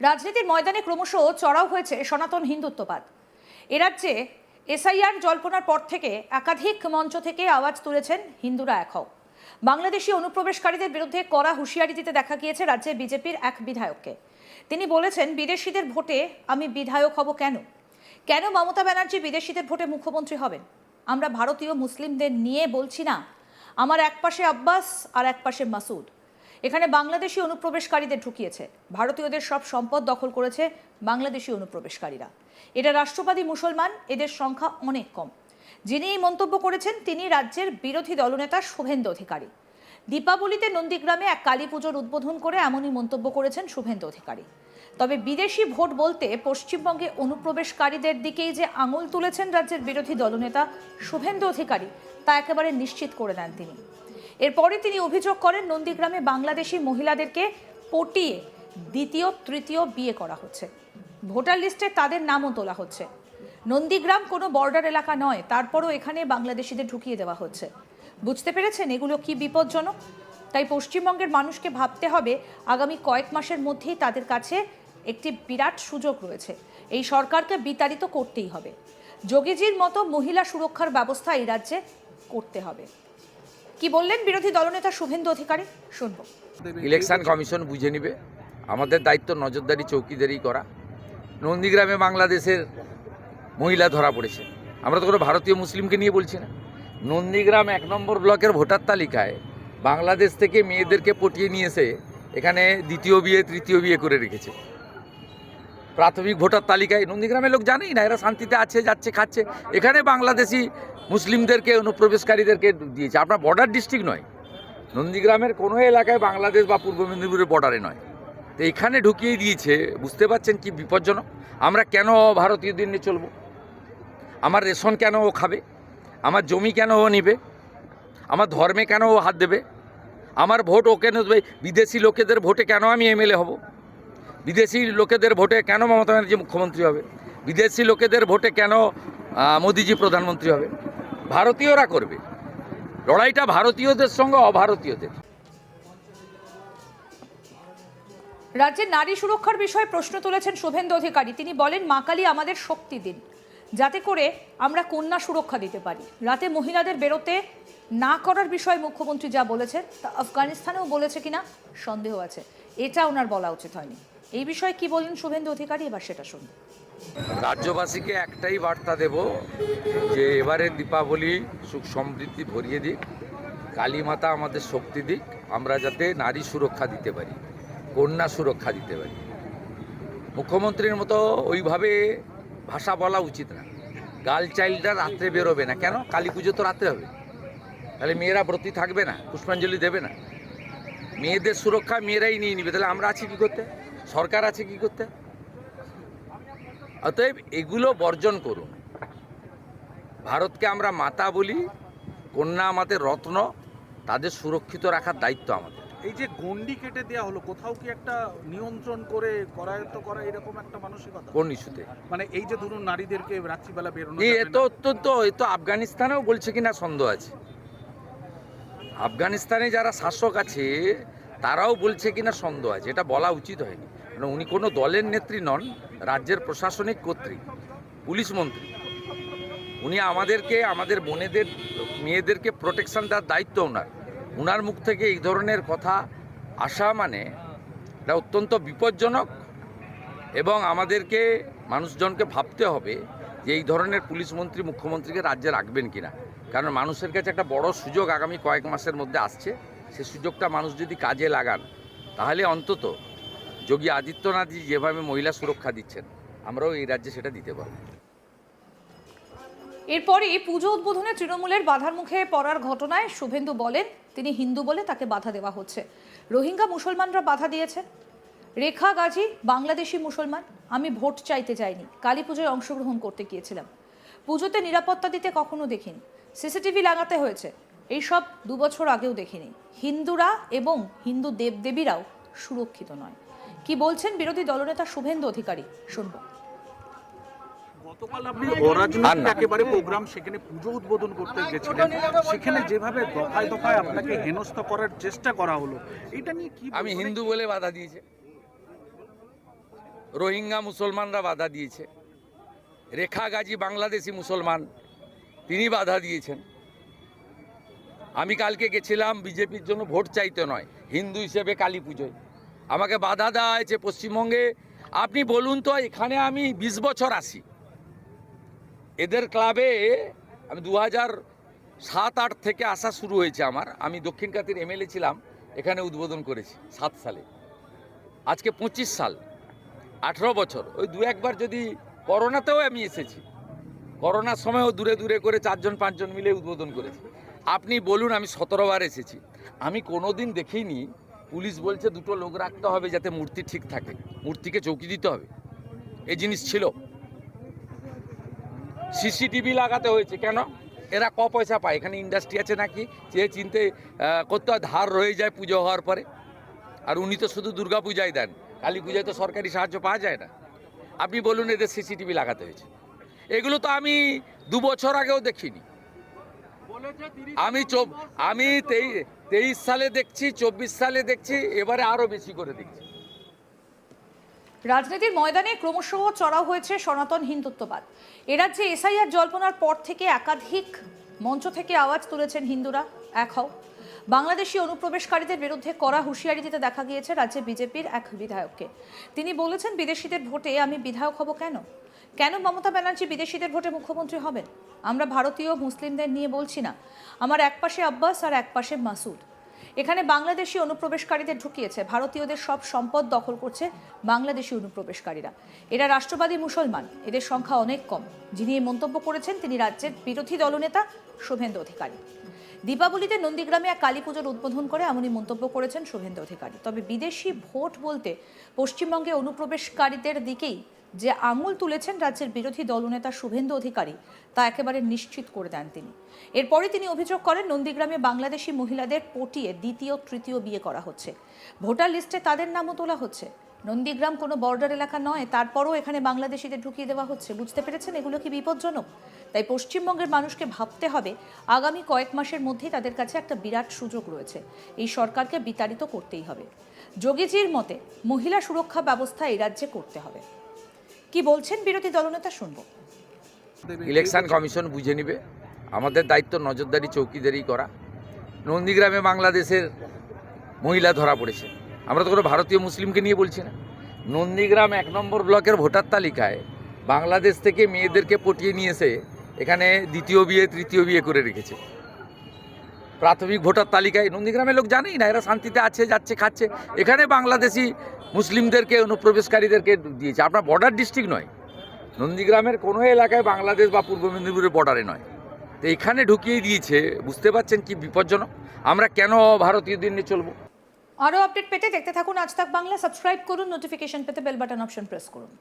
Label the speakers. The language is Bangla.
Speaker 1: রাজনীতির ময়দানে ক্রমশ চড়াও হয়েছে সনাতন হিন্দুত্ববাদ। এ রাজ্যে এসআইআর জল্পনার পর থেকে একাধিক মঞ্চ থেকে আওয়াজ তুলেছেন হিন্দুরা এখন বাংলাদেশি অনুপ্রবেশকারীদের বিরুদ্ধে কড়া হুঁশিয়ারি দিতে দেখা গিয়েছে রাজ্যে বিজেপির এক বিধায়ককে। তিনি বলেছেন, বিদেশিদের ভোটে আমি বিধায়ক হব কেন? কেন মমতা ব্যানার্জি বিদেশিদের ভোটে মুখ্যমন্ত্রী হবেন? আমরা ভারতীয় মুসলিমদের নিয়ে বলছি না। আমার এক পাশে আব্বাস আর এক পাশে মাসুদ। এখানে বাংলাদেশি অনুপ্রবেশকারীদের ঢুকিয়েছে। ভারতীয়দের সব সম্পদ দখল করেছে বাংলাদেশি অনুপ্রবেশকারীরা। এটা রাষ্ট্রবাদী মুসলমান, এদের সংখ্যা অনেক কম। যিনি এই মন্তব্য করেছেন, তিনি রাজ্যের বিরোধী দলনেতা শুভেন্দু অধিকারী। দীপাবলিতে নন্দীগ্রামে এক কালী পুজোর উদ্বোধন করে এমনই মন্তব্য করেছেন শুভেন্দু অধিকারী। তবে বিদেশি ভোট বলতে পশ্চিমবঙ্গে অনুপ্রবেশকারীদের দিকেই যে আঙুল তুলেছেন রাজ্যের বিরোধী দলনেতা শুভেন্দু অধিকারী, তা একেবারে নিশ্চিত করে দেন তিনি। এরপরে তিনি অভিযোগ করেন নন্দীগ্রামে বাংলাদেশি মহিলাদেরকে পটিয়ে দ্বিতীয়, তৃতীয় বিয়ে করা হচ্ছে। ভোটার লিস্টে তাদের নামও তোলা হচ্ছে। নন্দীগ্রাম কোনো বর্ডার এলাকা নয়, তারপরও এখানে বাংলাদেশিদের ঢুকিয়ে দেওয়া হচ্ছে। বুঝতে পেরেছেন এগুলো কি বিপজ্জনক? তাই পশ্চিমবঙ্গের মানুষকে ভাবতে হবে, আগামী কয়েক মাসের মধ্যেই তাদের কাছে একটি বিরাট সুযোগ রয়েছে। এই সরকারকে বিতাড়িত করতেই হবে। যোগীজির মতো মহিলা সুরক্ষার ব্যবস্থা এই রাজ্যে করতে হবে। কি বললেন বিরোধী দলনেতা শুভেন্দু অধিকারী? শুনব।
Speaker 2: ইলেকশন কমিশন বুঝে নেবে। আমাদের দায়িত্ব নজরদারি, চৌকিদারি করা। নন্দীগ্রামে বাংলাদেশের মহিলা ধরা পড়েছে। আমরা তো কোনো ভারতীয় মুসলিমকে নিয়ে বলছি না। নন্দীগ্রাম এক নম্বর ব্লকের ভোটার তালিকায় বাংলাদেশ থেকে মেয়েদেরকে পটিয়ে নিয়ে এসে এখানে দ্বিতীয় বিয়ে, তৃতীয় বিয়ে করে রেখেছে। প্রাথমিক ভোটার তালিকায় নন্দীগ্রামের লোক জানেই না, এরা শান্তিতে আছে, যাচ্ছে, খাচ্ছে। এখানে বাংলাদেশি মুসলিমদেরকে, অনুপ্রবেশকারীদেরকে দিয়েছে। আপনার বর্ডার ডিস্ট্রিক্ট নয়। নন্দীগ্রামের কোনো এলাকায় বাংলাদেশ বা পূর্ব মেদিনীপুরের বর্ডারে নয়। তো এখানে ঢুকিয়ে দিয়েছে, বুঝতে পারছেন কি বিপজ্জনক? আমরা কেন ভারতীয়দের নিয়ে চলবো? আমার রেশন কেন ও খাবে? আমার জমি কেন ও নিবে? আমার ধর্মে কেন ও হাত দেবে? আমার ভোট ও কেন বিদেশি লোকেদের ভোটে কেন আমি এমএলএ হব? বিদেশি লোকেদের ভোটে কেন মমতা ব্যানার্জি মুখ্যমন্ত্রী হবে? বিদেশি লোকেদের ভোটে কেন মোদিজি প্রধানমন্ত্রী হবে? ভারতীয়রা করবে। লড়াইটা ভারতীয়দের সঙ্গে অভারতীয়দের।
Speaker 1: রাজ্যের নারী সুরক্ষার বিষয়ে প্রশ্ন তুলেছেন শুভেন্দু অধিকারী। তিনি বলেন, মা কালী আমাদের শক্তি দিন। যাতে করে আমরা কন্যা সুরক্ষা দিতে পারি। রাতে মহিলাদের বেরোতে না করার বিষয়ে মুখ্যমন্ত্রী যা বলেছেন, তা আফগানিস্তানেও বলেছে কিনা সন্দেহ আছে। এটা ওনার বলা উচিত হয়নি। এই বিষয়ে কি বললেন শুভেন্দু অধিকারী, এবার সেটা শুনুন।
Speaker 2: রাজ্যবাসীকে একটাই বার্তা দেব যে এবারে দীপাবলি সুখ সমৃদ্ধি ভরিয়ে দিক, কালী মাতা আমাদের শক্তি দিক, আমরা যাতে নারী সুরক্ষা দিতে পারি, কন্যা সুরক্ষা দিতে পারি। মুখ্যমন্ত্রীর মতো ওইভাবে ভাষা বলা উচিত না। গার্ল চাইল্ডরা রাত্রে বেরোবে না। কেন? কালী পুজো তো রাত্রে হবে। তাহলে মেয়েরা ব্রতী থাকবে না, পুষ্পাঞ্জলি দেবে না। মেয়েদের সুরক্ষা মেয়েরাই নিয়ে নিবে। তাহলে আমরা আছি কি করতে? সরকার আছে কি করতে? অতএব এগুলো বর্জন করুন। ভারতকে আমরা মাতা বলি কন্যা আমাদের রত্ন তাদের সুরক্ষিত রাখার দায়িত্ব আমাদের।
Speaker 3: এই যে গন্ডি কেটে দেওয়া হলো কোথাও কি একটা নিয়ন্ত্রণ করে করায়ত্ত করা এরকম একটা মানসিকতা?
Speaker 2: কোন ইস্যুতে?
Speaker 3: মানে এই যে ধরুন নারীদেরকে রাত্রিবেলা বেরোনো যাবে
Speaker 2: এত অত্যন্ত এ তো আফগানিস্তানেও বলছে কিনা সন্দেহ আছে। আফগানিস্তানে যারা শাসক আছে তারাও বলছে কিনা সন্দেহ আছে এটা বলা উচিত হয়নি। উনি কোনো দলের নেত্রী নন, রাজ্যের প্রশাসনিক কর্তৃক, পুলিশ মন্ত্রী। উনি আমাদেরকে, আমাদের বোনেদের, মেয়েদেরকে প্রোটেকশন দেওয়ার দায়িত্ব ওনার। ওনার মুখ থেকে এই ধরনের কথা আসা মানে এটা অত্যন্ত বিপজ্জনক এবং আমাদেরকে, মানুষজনকে ভাবতে হবে যে এই ধরনের পুলিশ মন্ত্রী, মুখ্যমন্ত্রীকে রাজ্যে রাখবেন কিনা। কারণ মানুষের কাছে একটা বড় সুযোগ আগামী কয়েক মাসের মধ্যে আসছে। সে সুযোগটা মানুষ যদি কাজে লাগান, তাহলে অন্তত যোগী আদিত্যনাথজি যেভাবে মহিলা সুরক্ষা দিচ্ছেন, আমরাও এই রাজ্যে সেটা দিতে পারব।
Speaker 1: এরপরই পুজো উদ্বোধনে তৃণমূলের বাধার মুখে পড়ার ঘটনায় শুভেন্দু বলেন, তিনি হিন্দু বলে তাকে বাধা দেওয়া হচ্ছে। রোহিঙ্গা মুসলমানরা বাধা দিয়েছে। রেখা গাজী, বাংলাদেশি মুসলমান, আমি ভোট চাইতে যাইনি, কালী পুজোয় অংশগ্রহণ করতে গিয়েছিলাম। পুজোতে নিরাপত্তা দিতে কখনো দেখিনি। সিসিটিভি লাগাতে হয়েছে। এইসব দু বছর আগেও দেখিনি। হিন্দুরা এবং হিন্দু দেবদেবীরাও সুরক্ষিত নয়। কি বলছেন বিরোধী দলনেতা শুভেন্দু অধিকারী? শুনব।
Speaker 3: গতকাল আপনি একেবারে প্রোগ্রাম সেখানে পুজো উদ্বোধন করতে গেছিলেন সেখানে যেভাবে দফায় দফায় আপনাকে হেনস্থ করার চেষ্টা করা হলো এটা নিয়ে কি
Speaker 2: আমি হিন্দু বলে বাধা দিয়েছে। রোহিঙ্গা মুসলমানরা বাধা দিয়েছে। রেখা গাজী বাংলাদেশি মুসলমান তিনি বাধা দিয়েছেন। আমি কালকে গেছিলাম বিজেপির জন্য ভোট চাইতে নয় হিন্দু হিসেবে কালী পুজোয়। আমাকে বাধা দেওয়া হয়েছে পশ্চিমবঙ্গে। আপনি বলুন তো, এখানে আমি বিশ বছর আসি এদের ক্লাবে আমি দু হাজার সাত, আট থেকে আসা শুরু হয়েছে আমার। আমি দক্ষিণ কাতির এমএলএ ছিলাম, এখানে উদ্বোধন করেছি সাত সালে। আজকে পঁচিশ সাল, আঠেরো বছর। ওই দু একবার যদি করোনাতেও আমি এসেছি। করোনার সময়ও দূরে দূরে করে চারজন, পাঁচজন মিলে উদ্বোধন করেছি। আপনি বলুন, আমি সতেরো বার এসেছি। আমি কোনো দিন দেখিনি পুলিশ বলছে দুটো লোক রাখতে হবে যাতে মূর্তি ঠিক থাকে। মূর্তিকে চৌকি দিতে হবে। এই জিনিস ছিল। সিসিটিভি লাগাতে হয়েছে। কেন? এরা ক পয়সা পায়? এখানে ইন্ডাস্ট্রি আছে নাকি? যে চিনতে করতে হয়, ধার রয়ে যায় পুজো হওয়ার পরে। আর উনি তো শুধু দুর্গা পূজায় দেন। কালী পূজায় তো সরকারি সাহায্য পাওয়া যায় না। আপনি বলুন এদের সিসিটিভি লাগাতে হয়েছে। এগুলো তো আমি দু বছর আগেও দেখিনি। আমি আমি তেইশ সালে দেখছি, চব্বিশ সালে দেখছি, এবারে আরও বেশি করে দেখছি।
Speaker 1: রাজনীতির ময়দানে ক্রমশ চড়াও হয়েছে সনাতন হিন্দুত্ববাদ। এ রাজ্যে এসআইআর জল্পনার পর থেকে একাধিক মঞ্চ থেকে আওয়াজ তুলেছেন হিন্দুরা। এক হও। বাংলাদেশি অনুপ্রবেশকারীদের বিরুদ্ধে কড়া হুঁশিয়ারি দিতে দেখা গিয়েছে রাজ্যে বিজেপির এক বিধায়ককে। তিনি বলেছেন, বিদেশিদের ভোটে আমি বিধায়ক হব কেন? কেন মমতা ব্যানার্জি বিদেশিদের ভোটে মুখ্যমন্ত্রী হবেন? আমরা ভারতীয় মুসলিমদের নিয়ে বলছি না। আমার এক পাশে আব্বাস আর এক পাশে মাসুদ। এখানে বাংলাদেশি অনুপ্রবেশকারীদের ঢুকিয়েছে। ভারতীয়দের সব সম্পদ দখল করছে বাংলাদেশি অনুপ্রবেশকারীরা। এরা রাষ্ট্রবাদী মুসলমান। এদের সংখ্যা অনেক কম। যিনি এই মন্তব্য করেছেন, তিনি রাজ্যের বিরোধী দলনেতা শুভেন্দু অধিকারী। দীপাবলিতে নন্দীগ্রামে এক কালী পুজোর উদ্বোধন করে এমনই মন্তব্য করেছেন শুভেন্দু অধিকারী। তবে বিদেশি ভোট বলতে পশ্চিমবঙ্গে অনুপ্রবেশকারীদের দিকেই যে আঙুল তুলেছেন রাজ্যের বিরোধী দলনেতা শুভেন্দু অধিকারী, তা একেবারে নিশ্চিত করে দেন তিনি। এরপরে তিনি অভিযোগ করেন, নন্দীগ্রামে বাংলাদেশি মহিলাদের পটিয়ে দ্বিতীয়, তৃতীয় বিয়ে করা হচ্ছে। ভোটার লিস্টে তাদের নামও তোলা হচ্ছে। নন্দীগ্রাম কোনো বর্ডার এলাকা নয়, তারপরও এখানে বাংলাদেশিদের ঢুকিয়ে দেওয়া হচ্ছে। বুঝতে পেরেছেন, এগুলো কি বিপজ্জনক? তাই পশ্চিমবঙ্গের মানুষকে ভাবতে হবে, আগামী কয়েক মাসের মধ্যেই তাদের কাছে একটা বিরাট সুযোগ রয়েছে। এই সরকারকে বিতাড়িত করতেই হবে। যোগীজির মতে, মহিলা সুরক্ষা ব্যবস্থা এই রাজ্যে করতে হবে। কি বলছেন বিরোধী দলনেতা শুনব।
Speaker 2: ইলেকশন কমিশন বুঝে নিবে। আমাদের দায়িত্ব নজরদারি, চৌকিদারি করা। নন্দীগ্রামে বাংলাদেশের মহিলা ধরা পড়েছে। আমরা তো কোনো ভারতীয় মুসলিমকে নিয়ে বলছি না। নন্দীগ্রাম এক নম্বর ব্লকের ভোটার তালিকায় বাংলাদেশ থেকে মেয়েদেরকে পটিয়ে নিয়ে এসে এখানে দ্বিতীয় বিয়ে, তৃতীয় বিয়ে করে রেখেছে। প্রাথমিক ভোটার তালিকায়, নন্দীগ্রামের লোক জানেই না, এরা শান্তিতে আছে, যাচ্ছে, খাচ্ছে। এখানে বাংলাদেশি মুসলিমদেরকে, অনুপ্রবেশকারীদেরকে দিয়েছে। আপনার বর্ডার ডিস্ট্রিক্ট নয়। নন্দীগ্রামের কোনো এলাকায় বাংলাদেশ বা পূর্ব মেদিনীপুরের বর্ডারে নয়। তো এখানে ঢুকিয়ে দিয়েছে। বুঝতে পারছেন কি বিপজ্জনক? আমরা কেন ভারতীয়দের নিয়ে চলবো?
Speaker 1: আরও আপডেট পেতে দেখতে থাকুন আজ তাক বাংলা। সাবস্ক্রাইব করুন নোটিফিকেশন পেতে বেল বাটন অপশন প্রেস করুন।